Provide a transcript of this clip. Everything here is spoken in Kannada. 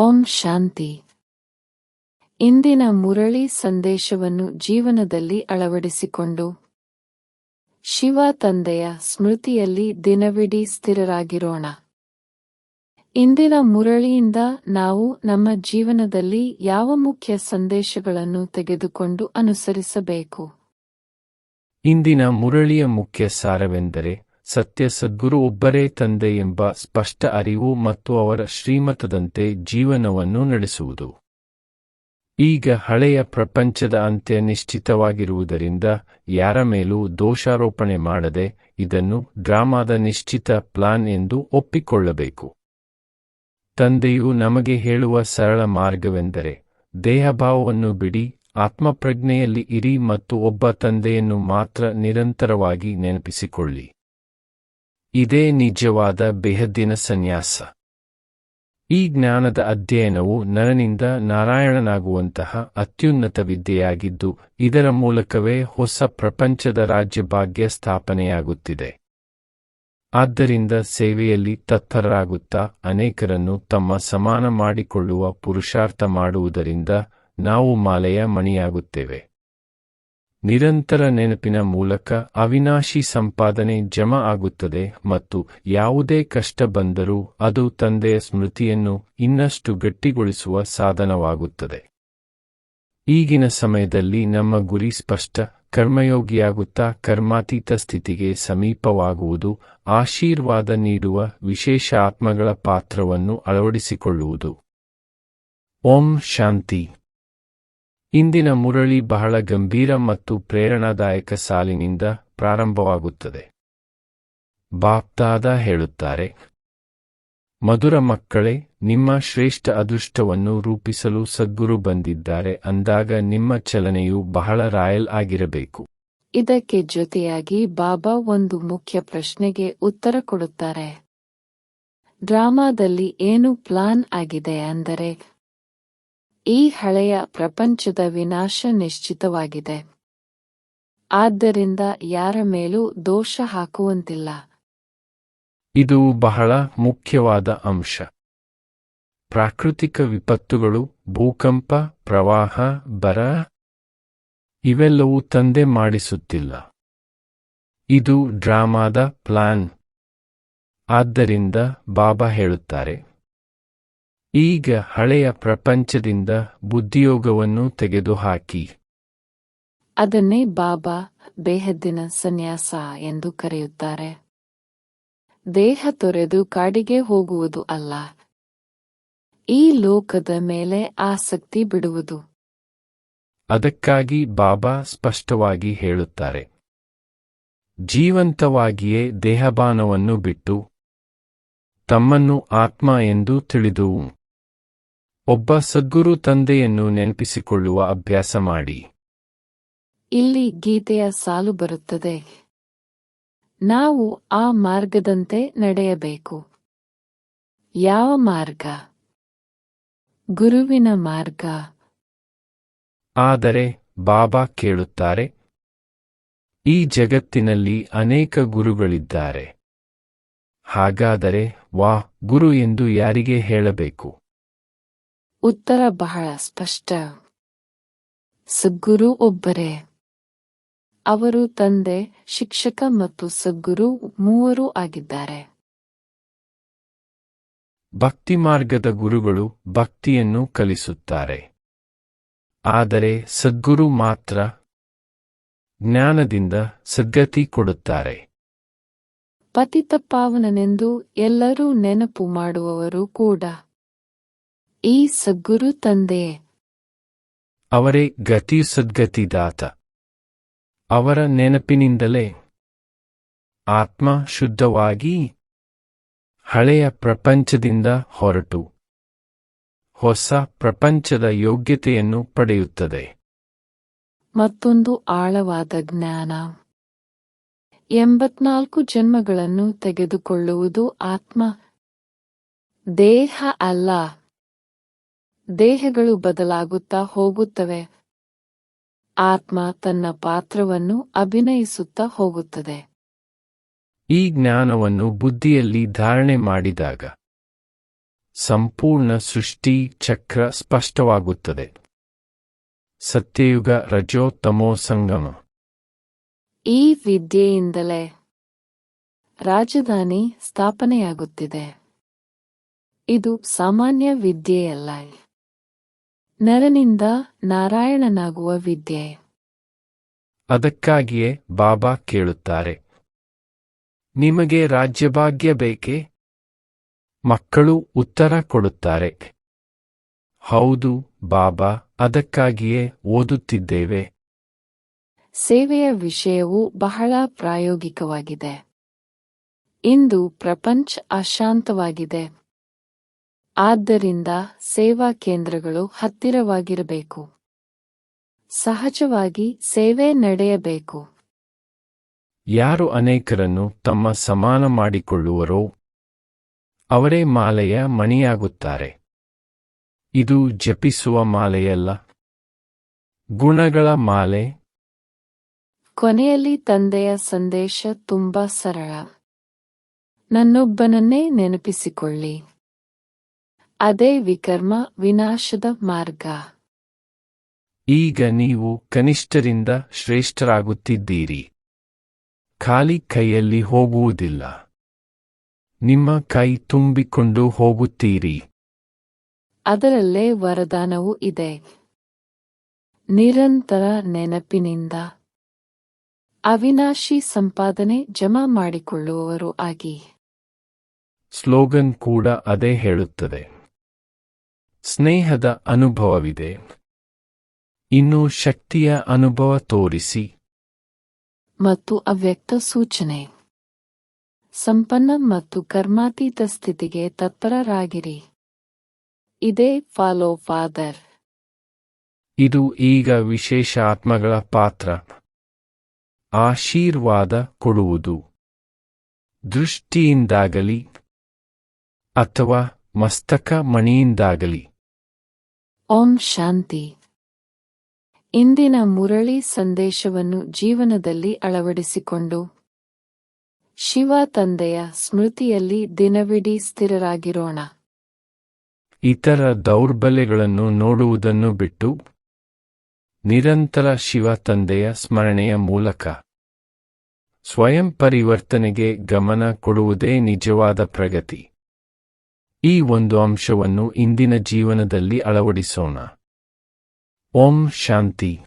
ಓಂ ಶಾಂತಿ. ಇಂದಿನ ಮುರಳಿ ಸಂದೇಶವನ್ನು ಜೀವನದಲ್ಲಿ ಅಳವಡಿಸಿಕೊಂಡು ಶಿವ ತಂದೆಯ ಸ್ಮೃತಿಯಲ್ಲಿ ದಿನವಿಡೀ ಸ್ಥಿರರಾಗಿರೋಣ. ಇಂದಿನ ಮುರಳಿಯಿಂದ ನಾವು ನಮ್ಮ ಜೀವನದಲ್ಲಿ ಯಾವ ಮುಖ್ಯ ಸಂದೇಶಗಳನ್ನು ತೆಗೆದುಕೊಂಡು ಅನುಸರಿಸಬೇಕು? ಇಂದಿನ ಮುರಳಿಯ ಮುಖ್ಯ ಸಾರವೆಂದರೆ ಸತ್ಯ ಸದ್ಗುರು ಒಬ್ಬರೇ ತಂದೆ ಎಂಬ ಸ್ಪಷ್ಟ ಅರಿವು ಮತ್ತು ಅವರ ಶ್ರೀಮತದಂತೆ ಜೀವನವನ್ನು ನಡೆಸುವುದು. ಈಗ ಹಳೆಯ ಪ್ರಪಂಚದ ಅಂತ್ಯ ನಿಶ್ಚಿತವಾಗಿರುವುದರಿಂದ ಯಾರ ಮೇಲೂ ದೋಷಾರೋಪಣೆ ಮಾಡದೆ ಇದನ್ನು ಡ್ರಾಮಾದ ನಿಶ್ಚಿತ ಪ್ಲಾನ್ ಎಂದು ಒಪ್ಪಿಕೊಳ್ಳಬೇಕು. ತಂದೆಯು ನಮಗೆ ಹೇಳುವ ಸರಳ ಮಾರ್ಗವೆಂದರೆ ದೇಹಭಾವವನ್ನು ಬಿಡಿ, ಆತ್ಮಪ್ರಜ್ಞೆಯಲ್ಲಿ ಇರಿ ಮತ್ತು ಒಬ್ಬ ತಂದೆಯನ್ನು ಮಾತ್ರ ನಿರಂತರವಾಗಿ ನೆನಪಿಸಿಕೊಳ್ಳಿ. ಇದೇ ನಿಜವಾದ ಬೆಹದ್ದಿನ ಸನ್ಯಾಸ. ಈ ಜ್ಞಾನದ ಅಧ್ಯಯನವು ನರನಿಂದ ನಾರಾಯಣನಾಗುವಂತಹ ಅತ್ಯುನ್ನತ ವಿದ್ಯೆಯಾಗಿದ್ದು, ಇದರ ಮೂಲಕವೇ ಹೊಸ ಪ್ರಪಂಚದ ರಾಜ್ಯಭಾಗ್ಯ ಸ್ಥಾಪನೆಯಾಗುತ್ತಿದೆ. ಆದ್ದರಿಂದ ಸೇವೆಯಲ್ಲಿ ತತ್ಪರರಾಗುತ್ತಾ ಅನೇಕರನ್ನು ತಮ್ಮ ಸಮಾನ ಮಾಡಿಕೊಳ್ಳುವ ಪುರುಷಾರ್ಥ ಮಾಡುವುದರಿಂದ ನಾವು ಮಾಲೆಯ ಮಣಿಯಾಗುತ್ತೇವೆ. ನಿರಂತರ ನೆನಪಿನ ಮೂಲಕ ಅವಿನಾಶಿ ಸಂಪಾದನೆ ಜಮಾ ಆಗುತ್ತದೆ ಮತ್ತು ಯಾವುದೇ ಕಷ್ಟ ಬಂದರೂ ಅದು ತಂದೆಯ ಸ್ಮೃತಿಯನ್ನು ಇನ್ನಷ್ಟು ಗಟ್ಟಿಗೊಳಿಸುವ ಸಾಧನವಾಗುತ್ತದೆ. ಈಗಿನ ಸಮಯದಲ್ಲಿ ನಮ್ಮ ಗುರಿ ಸ್ಪಷ್ಟ, ಕರ್ಮಯೋಗಿಯಾಗುತ್ತಾ ಕರ್ಮಾತೀತ ಸ್ಥಿತಿಗೆ ಸಮೀಪವಾಗುವುದು, ಆಶೀರ್ವಾದ ನೀಡುವ ವಿಶೇಷ ಆತ್ಮಗಳ ಪಾತ್ರವನ್ನು ಅಳವಡಿಸಿಕೊಳ್ಳುವುದು. ಓಂ ಶಾಂತಿ. ಇಂದಿನ ಮುರಳಿ ಬಹಳ ಗಂಭೀರ ಮತ್ತು ಪ್ರೇರಣಾದಾಯಕ ಸಾಲಿನಿಂದ ಪ್ರಾರಂಭವಾಗುತ್ತದೆ. ಬಾಪ್ತಾದ ಹೇಳುತ್ತಾರೆ, ಮಧುರ ಮಕ್ಕಳೇ, ನಿಮ್ಮ ಶ್ರೇಷ್ಠ ಅದೃಷ್ಟವನ್ನು ರೂಪಿಸಲು ಸದ್ಗುರು ಬಂದಿದ್ದಾರೆ ಅಂದಾಗ ನಿಮ್ಮ ಚಲನೆಯು ಬಹಳ ರಾಯಲ್ ಆಗಿರಬೇಕು. ಇದಕ್ಕೆ ಜೊತೆಯಾಗಿ ಬಾಬಾ ಒಂದು ಮುಖ್ಯ ಪ್ರಶ್ನೆಗೆ ಉತ್ತರ ಕೊಡುತ್ತಾರೆ, ಡ್ರಾಮಾದಲ್ಲಿ ಏನು ಪ್ಲಾನ್ ಆಗಿದೆ? ಅಂದರೆ ಈ ಹಳೆಯ ಪ್ರಪಂಚದ ವಿನಾಶ ನಿಶ್ಚಿತವಾಗಿದೆ. ಆದ್ದರಿಂದ ಯಾರ ಮೇಲೂ ದೋಷ ಹಾಕುವಂತಿಲ್ಲ. ಇದು ಬಹಳ ಮುಖ್ಯವಾದ ಅಂಶ. ಪ್ರಾಕೃತಿಕ ವಿಪತ್ತುಗಳು, ಭೂಕಂಪ, ಪ್ರವಾಹ, ಬರ, ಇವೆಲ್ಲವೂ ತಂದೆ ಮಾಡಿಸುತ್ತಿಲ್ಲ. ಇದು ಡ್ರಾಮಾದ ಪ್ಲಾನ್. ಆದ್ದರಿಂದ ಬಾಬಾ ಹೇಳುತ್ತಾರೆ ಈಗ ಹಳೆಯ ಪ್ರಪಂಚದಿಂದ ಬುದ್ಧಿಯೋಗವನ್ನು ತೆಗೆದುಹಾಕಿ. ಅದನ್ನೇ ಬಾಬಾ ಬೇಹದ್ದಿನ ಸನ್ಯಾಸ ಎಂದು ಕರೆಯುತ್ತಾರೆ. ದೇಹ ತೊರೆದು ಕಾಡಿಗೆ ಹೋಗುವುದು ಅಲ್ಲ. ಈ ಲೋಕದ ಮೇಲೆ ಆಸಕ್ತಿ ಬಿಡುವುದು. ಅದಕ್ಕಾಗಿ ಬಾಬಾ ಸ್ಪಷ್ಟವಾಗಿ ಹೇಳುತ್ತಾರೆ. ಜೀವಂತವಾಗಿಯೇ ದೇಹಬಾನವನ್ನು ಬಿಟ್ಟು ತಮ್ಮನ್ನು ಆತ್ಮ ಎಂದು ತಿಳಿದು ಒಬ್ಬ ಸದ್ಗುರು ತಂದೆಯನ್ನು ನೆನಪಿಸಿಕೊಳ್ಳುವ ಅಭ್ಯಾಸ ಮಾಡಿ. ಇಲ್ಲಿ ಗೀತೆಯ ಸಾಲು ಬರುತ್ತದೆ. ನಾವು ಆ ಮಾರ್ಗದಂತೆ ನಡೆಯಬೇಕು. ಯಾವ ಮಾರ್ಗ? ಗುರುವಿನ ಮಾರ್ಗ. ಆದರೆ ಬಾಬಾ ಕೇಳುತ್ತಾರೆ ಈ ಜಗತ್ತಿನಲ್ಲಿ ಅನೇಕ ಗುರುಗಳಿದ್ದಾರೆ. ಹಾಗಾದರೆ ವಾ ಗುರು ಎಂದು ಯಾರಿಗೆ ಹೇಳಬೇಕು? ಉತ್ತರ ಬಹಳ ಸ್ಪಷ್ಟ. ಸದ್ಗುರು ಒಬ್ಬರೇ. ಅವರು ತಂದೆ ಶಿಕ್ಷಕ ಮತ್ತು ಸದ್ಗುರು ಮೂವರೂ ಆಗಿದ್ದಾರೆ. ಭಕ್ತಿ ಮಾರ್ಗದ ಗುರುಗಳು ಭಕ್ತಿಯನ್ನು ಕಲಿಸುತ್ತಾರೆ. ಆದರೆ ಸದ್ಗುರು ಮಾತ್ರ ಜ್ಞಾನದಿಂದ ಸದ್ಗತಿ ಕೊಡುತ್ತಾರೆ. ಪತಿತಪಾವನನೆಂದು ಎಲ್ಲರೂ ನೆನಪು ಮಾಡುವವರು ಕೂಡ. ಈ ಸದ್ಗುರು ತಂದೆ. ಅವರೇ ಗತಿ ಸದ್ಗತಿದಾತ ಅವರ ನೆನಪಿನಿಂದಲೇ ಆತ್ಮ ಶುದ್ಧವಾಗಿ ಹಳೆಯ ಪ್ರಪಂಚದಿಂದ ಹೊರಟು. ಹೊಸ ಪ್ರಪಂಚದ ಯೋಗ್ಯತೆಯನ್ನು ಪಡೆಯುತ್ತದೆ. ಮತ್ತೊಂದು ಆಳವಾದ ಜ್ಞಾನ. ಎಂಬತ್ನಾಲ್ಕು ಜನ್ಮಗಳನ್ನು ತೆಗೆದುಕೊಳ್ಳುವುದು ಆತ್ಮ. ದೇಹ ಅಲ್ಲ. ದೇಹಗಳು ಬದಲಾಗುತ್ತಾ ಹೋಗುತ್ತವೆ. ಆತ್ಮ ತನ್ನ ಪಾತ್ರವನ್ನು ಅಭಿನಯಿಸುತ್ತಾ ಹೋಗುತ್ತದೆ. ಈ ಜ್ಞಾನವನ್ನು ಬುದ್ಧಿಯಲ್ಲಿ ಧಾರಣೆ ಮಾಡಿದಾಗ ಸಂಪೂರ್ಣ ಸೃಷ್ಟಿ ಚಕ್ರ ಸ್ಪಷ್ಟವಾಗುತ್ತದೆ. ಸತ್ಯಯುಗ ರಜೋತ್ತಮೋ ತಮೋ ಸಂಗಮ. ಈ ವಿದ್ಯೆಯಿಂದಲೇ ರಾಜಧಾನಿ ಸ್ಥಾಪನೆಯಾಗುತ್ತಿದೆ. ಇದು ಸಾಮಾನ್ಯ ವಿದ್ಯೆಯಲ್ಲ. ನರನಿಂದ ನಾರಾಯಣನಾಗುವ ವಿದ್ಯೆ. ಅದಕ್ಕಾಗಿಯೇ ಬಾಬಾ ಕೇಳುತ್ತಾರೆ. ನಿಮಗೆ ರಾಜ್ಯಭಾಗ್ಯ ಬೇಕೇ? ಮಕ್ಕಳು ಉತ್ತರ ಕೊಡುತ್ತಾರೆ. ಹೌದು ಬಾಬಾ ಅದಕ್ಕಾಗಿಯೇ ಓದುತ್ತಿದ್ದೇವೆ. ಸೇವೆಯ ವಿಷಯವು ಬಹಳ ಪ್ರಾಯೋಗಿಕವಾಗಿದೆ. ಇಂದು ಪ್ರಪಂಚ ಅಶಾಂತವಾಗಿದೆ. ಆದ್ದರಿಂದ ಸೇವಾ ಕೇಂದ್ರಗಳು ಹತ್ತಿರವಾಗಿರಬೇಕು. ಸಹಜವಾಗಿ ಸೇವೆ ನಡೆಯಬೇಕು. ಯಾರು ಅನೇಕರನ್ನು ತಮ್ಮ ಸಮಾನ ಮಾಡಿಕೊಳ್ಳುವರೋ ಅವರೇ ಮಾಲೆಯ ಮಣಿಯಾಗುತ್ತಾರೆ. ಇದು ಜಪಿಸುವ ಮಾಲೆಯಲ್ಲ. ಗುಣಗಳ ಮಾಲೆ. ಕೊನೆಯಲ್ಲಿ ತಂದೆಯ ಸಂದೇಶ ತುಂಬಾ ಸರಳ. ನನ್ನೊಬ್ಬನನ್ನೇ ನೆನಪಿಸಿಕೊಳ್ಳಿ. ಅದೇ ವಿಕರ್ಮ ವಿನಾಶದ ಮಾರ್ಗ. ಈಗ ನೀವು ಕನಿಷ್ಠರಿಂದ ಶ್ರೇಷ್ಠರಾಗುತ್ತಿದ್ದೀರಿ. ಖಾಲಿ ಕೈಯಲ್ಲಿ ಹೋಗುವುದಿಲ್ಲ. ನಿಮ್ಮ ಕೈ ತುಂಬಿಕೊಂಡು ಹೋಗುತ್ತೀರಿ. ಅದರಲ್ಲೇ ವರದಾನವೂ ಇದೆ. ನಿರಂತರ ನೆನಪಿನಿಂದ. ಅವಿನಾಶಿ ಸಂಪಾದನೆ ಜಮಾ ಮಾಡಿಕೊಳ್ಳುವವರು ಆಗಿ. ಸ್ಲೋಗನ್ ಕೂಡ ಅದೇ ಹೇಳುತ್ತದೆ. ಸ್ನೇಹದ ಅನುಭವವಿದೆ. ಇನ್ನು ಶಕ್ತಿಯ ಅನುಭವ ತೋರಿಸಿ. ಮತ್ತು ಅವ್ಯಕ್ತ ಸೂಚನೆ. ಸಂಪನ್ನ ಮತ್ತು ಕರ್ಮಾತೀತ ಸ್ಥಿತಿಗೆ ತತ್ಪರರಾಗಿರಿ. ಇದೇ ಫಾಲೋ ಫಾದರ್. ಇದು ಈಗ ವಿಶೇಷ ಆತ್ಮಗಳ ಪಾತ್ರ. ಆಶೀರ್ವಾದ ಕೊಡುವುದು. ದೃಷ್ಟಿಯಿಂದಾಗಲಿ ಅಥವಾ ಮಸ್ತಕ ಮಣಿಯಿಂದಾಗಲಿ. ಓಂ ಶಾಂತಿ. ಇಂದಿನ ಮುರಳಿ ಸಂದೇಶವನ್ನು ಜೀವನದಲ್ಲಿ ಅಳವಡಿಸಿಕೊಂಡು ಶಿವ ತಂದೆಯ ಸ್ಮೃತಿಯಲ್ಲಿ ದಿನವಿಡೀ ಸ್ಥಿರರಾಗಿರೋಣ. ಇತರ ದೌರ್ಬಲ್ಯಗಳನ್ನು ನೋಡುವುದನ್ನು ಬಿಟ್ಟು ನಿರಂತರ ಶಿವ ತಂದೆಯ ಸ್ಮರಣೆಯ ಮೂಲಕ ಸ್ವಯಂ ಪರಿವರ್ತನೆಗೆ ಗಮನ ಕೊಡುವುದೇ ನಿಜವಾದ ಪ್ರಗತಿ. ಈ ಒಂದು ಅಂಶವನ್ನು ಇಂದಿನ ಜೀವನದಲ್ಲಿ ಅಳವಡಿಸೋಣ. ಓಂ ಶಾಂತಿ.